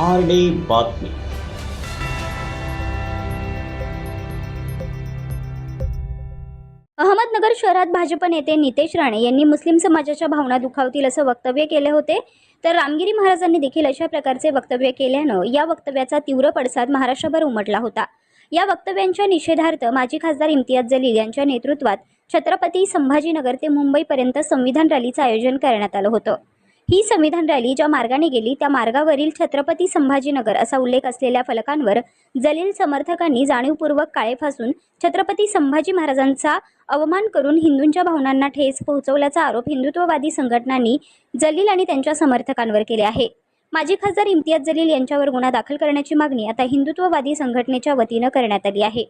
R बातमी. अहमदनगर शहरात भाजप नेते नितेश राणे यांनी मुस्लिम समाजाच्या भावना दुखावतील असं वक्तव्य केले होते. तर रामगिरी महाराजांनी देखील अशा प्रकारचे वक्तव्य केल्यानं या वक्तव्याचा तीव्र पडसाद महाराष्ट्रभर उमटला होता. या वक्तव्यांच्या निषेधार्थ माजी खासदार इम्तियाज जलील यांच्या नेतृत्वात छत्रपती संभाजीनगर ते मुंबईपर्यंत संविधान रॅलीचं आयोजन करण्यात आलं होतं. ही संविधान रॅली ज्या मार्गाने गेली त्या मार्गावरील छत्रपती संभाजीनगर असा उल्लेख असलेल्या फलकांवर जलील समर्थकांनी जाणीवपूर्वक काळे फासून छत्रपती संभाजी महाराजांचा अवमान करून हिंदूंच्या भावनांना ठेस पोहोचवल्याचा आरोप हिंदुत्ववादी संघटनांनी जलील आणि त्यांच्या समर्थकांवर केले आहे. माजी खासदार इम्तियाज जलील यांच्यावर गुन्हा दाखल करण्याची मागणी आता हिंदुत्ववादी संघटनेच्या वतीनं करण्यात आली आहे.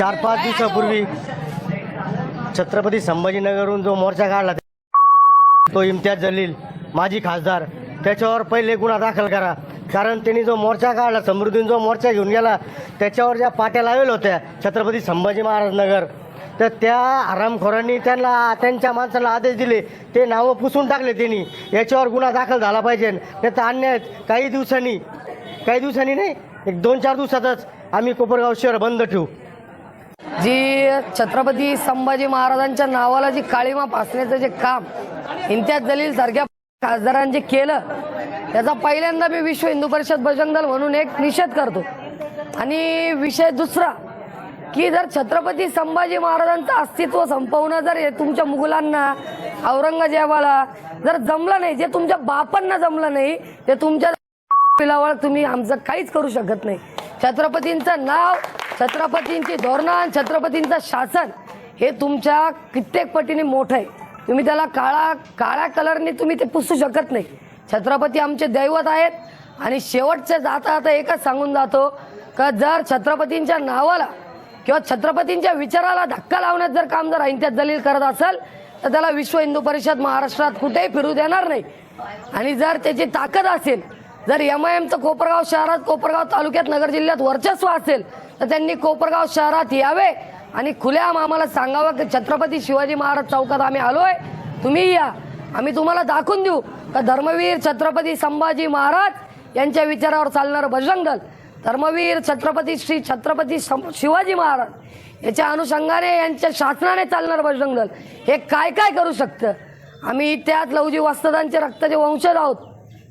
चार पाच दिवसापूर्वी छत्रपती संभाजीनगरहून जो मोर्चा काढला तो इम्तियाज जलील माजी खासदार त्याच्यावर पहिले गुन्हा दाखल करा. कारण त्यांनी जो मोर्चा काढला समृद्धीन जो मोर्चा घेऊन गेला त्याच्यावर ज्या पाट्या लावेल होत्या छत्रपती संभाजी महाराज नगर तर त्या आरामखोरांनी त्यांना त्यांच्या माणसाला आदेश दिले. ते नावं पुसून टाकले त्यांनी. याच्यावर गुन्हा दाखल झाला पाहिजे. नाही तर अन्याय काही दिवसांनी काही दिवसांनी नाही एक दोन चार दिवसातच आम्ही कोपरगाव शहर बंद ठेवू. जी छत्रपती संभाजी महाराजांच्या नावाला जी काळीमा फासण्याचं जे काम इम्तियाज जलील सारख्या खासदारांनी जे केलं त्याचा पहिल्यांदा मी विश्व हिंदू परिषद बजरंग दल म्हणून एक निषेध करतो. आणि विषय दुसरा की जर छत्रपती संभाजी महाराजांचं अस्तित्व संपवणं जर तुमच्या मुघलांना औरंगजेबाला जर जमलं नाही जे तुमच्या बापांना जमलं नाही ते तुमच्या पिलावर तुम्ही आमचं काहीच करू शकत नाही. छत्रपतींचं नाव छत्रपतींची धोरणं छत्रपतींचं शासन हे तुमच्या कित्येक पटीने मोठं आहे. तुम्ही त्याला काळा काळ्या कलरने तुम्ही ते पुसू शकत नाही. छत्रपती आमचे दैवत आहेत आणि शेवटचे जाता आता एकच सांगून जातो का जर छत्रपतींच्या नावाला किंवा छत्रपतींच्या विचाराला धक्का लावण्यात जर काम जर इंत्यात दलील करत असेल तर त्याला विश्व हिंदू परिषद महाराष्ट्रात कुठेही फिरू देणार नाही. आणि जर त्याची ताकद असेल जर एम आय एमचं कोपरगाव शहरात कोपरगाव तालुक्यात नगर जिल्ह्यात वर्चस्व असेल तर त्यांनी कोपरगाव शहरात यावे आणि खुल्या आम्हाला सांगावं की छत्रपती शिवाजी महाराज चौकात आम्ही आलोय. तुम्ही या. आम्ही तुम्हाला दाखवून देऊ का धर्मवीर छत्रपती संभाजी महाराज यांच्या विचारावर चालणारं बजरंग दल धर्मवीर छत्रपती श्री छत्रपती सं- शिवाजी महाराज याच्या अनुषंगाने यांच्या शासनाने चालणारं बजरंग दल हे काय काय करू शकतं? आम्ही त्यात लवजी वास्तदांचे रक्ताचे वंशज आहोत.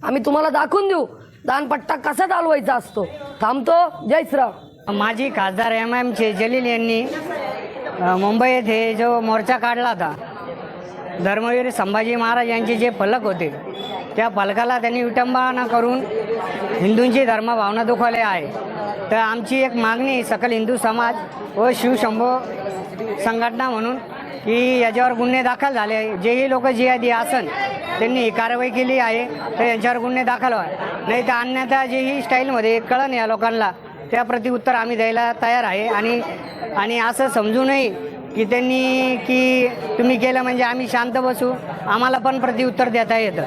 आम्ही तुम्हाला दाखवून देऊ. दानपट्टा कसा चालवायचा असतो? थांबतो. जय श्रीराम. माजी खासदार एम. एम. चे जलील यांनी मुंबई येथे जो मोर्चा काढला होता धर्मवीर संभाजी महाराज यांचे जे फलक होते त्या फलकाला त्यांनी विटंबना करून हिंदूंची धर्मभावना दुखवली आहे. तर आमची एक मागणी सकल हिंदू समाज व शिवशंभो संघटना म्हणून की याच्यावर गुन्हे दाखल झाले जेही लोक आधी आसन त्यांनी ही कारवाई केली आहे तर यांच्यावर गुन्हे दाखल व्हा नाही तर अन्यथा जेही स्टाईलमध्ये कळण या लोकांना त्या प्रति उत्तर आम्ही द्यायला तयार आहे. आणि आणि असं समजू नये की त्यांनी की तुम्ही केलं म्हणजे आम्ही शांत बसू. आम्हाला पण प्रतिउत्तर देता येतं.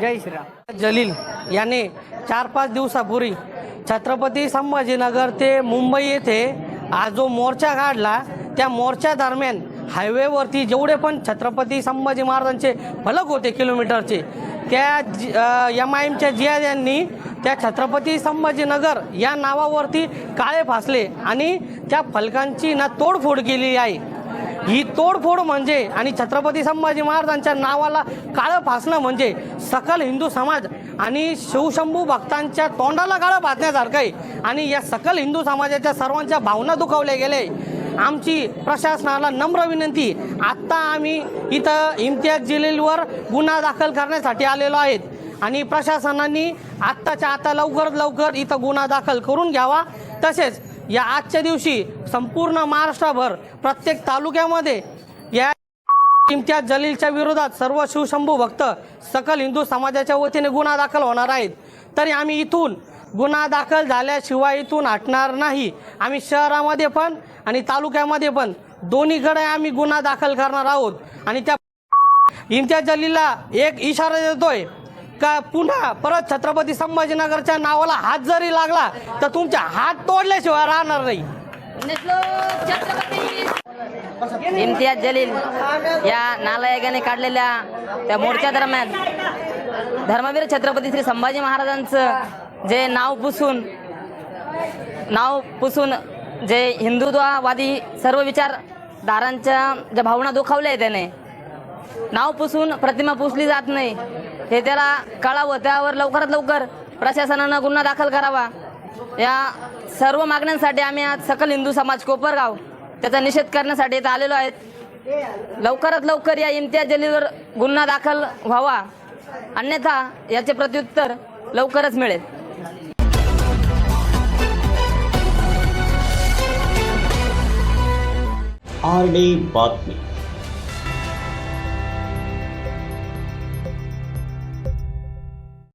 जय श्रीराम. जलील याने चार पाच दिवसापूर्वी छत्रपती संभाजीनगर ते मुंबई येथे आज जो मोर्चा काढला त्या मोर्चा दरम्यान हायवेवरती जेवढे पण छत्रपती संभाजी महाराजांचे फलक होते किलोमीटरचे त्या एम आय एमच्या जियाद्यांनी त्या छत्रपती संभाजीनगर या नावावरती काळे फासले आणि त्या फलकांची ना तोडफोड केली आहे. ही तोडफोड म्हणजे आणि छत्रपती संभाजी महाराजांच्या नावाला काळं फासणं म्हणजे सकल हिंदू समाज आणि शिवशंभू भक्तांच्या तोंडाला काळं फासण्यासारखं आहे. आणि या सकल हिंदू समाजाच्या सर्वांच्या भावना दुखावल्या गेल्या आमची प्रशासनाला नम्र विनंती आत्ता आम्ही इथं इम्तियाज जलीलवर गुन्हा दाखल करण्यासाठी आलेलो आहेत. आणि प्रशासनाने आत्ताच्या आता लवकरात लवकर इथं गुन्हा दाखल करून घ्यावा. तसेच या आजच्या दिवशी संपूर्ण महाराष्ट्रभर प्रत्येक तालुक्यामध्ये या इम्तियाज जलीलच्या विरोधात सर्व शिवशंभू भक्त सकल हिंदू समाजाच्या वतीने गुन्हा दाखल होणार आहेत. तरी आम्ही इथून गुन्हा दाखल झाल्याशिवाय इथून हटणार नाही. आम्ही शहरामध्ये पण आणि तालुक्यामध्ये पण दोन्हीकडे आम्ही गुन्हा दाखल करणार आहोत. आणि त्या इम्तियाज जलीला एक इशारा देतोय का पुन्हा परत छत्रपती संभाजीनगरच्या नावाला हात जरी लागला तर तुमच्या हात तोडल्याशिवाय राहणार नाही. इम्तियाज जलील या नालायकाने काढलेल्या त्या मोर्चा दरम्यान धर्मवीर छत्रपती श्री संभाजी महाराजांचं जे नाव पुसून नाव पुसून जे हिंदुत्ववादी सर्व विचारधारांच्या ज्या भावना दुखावल्या आहे त्याने नाव पुसून प्रतिमा पुसली जात नाही. हे त्याला कळावं त्यावर लवकरात लवकर प्रशासनानं गुन्हा दाखल करावा. या सर्व मागण्यांसाठी आम्ही आज सकल हिंदू समाज कोपरगाव त्याचा निषेध करण्यासाठी इथं आलेलो आहेत. लवकरात लवकर या इम्तियाज जलीवर गुन्हा दाखल व्हावा. अन्यथा याचे प्रत्युत्तर लवकरच मिळेल. आर डी बातमी.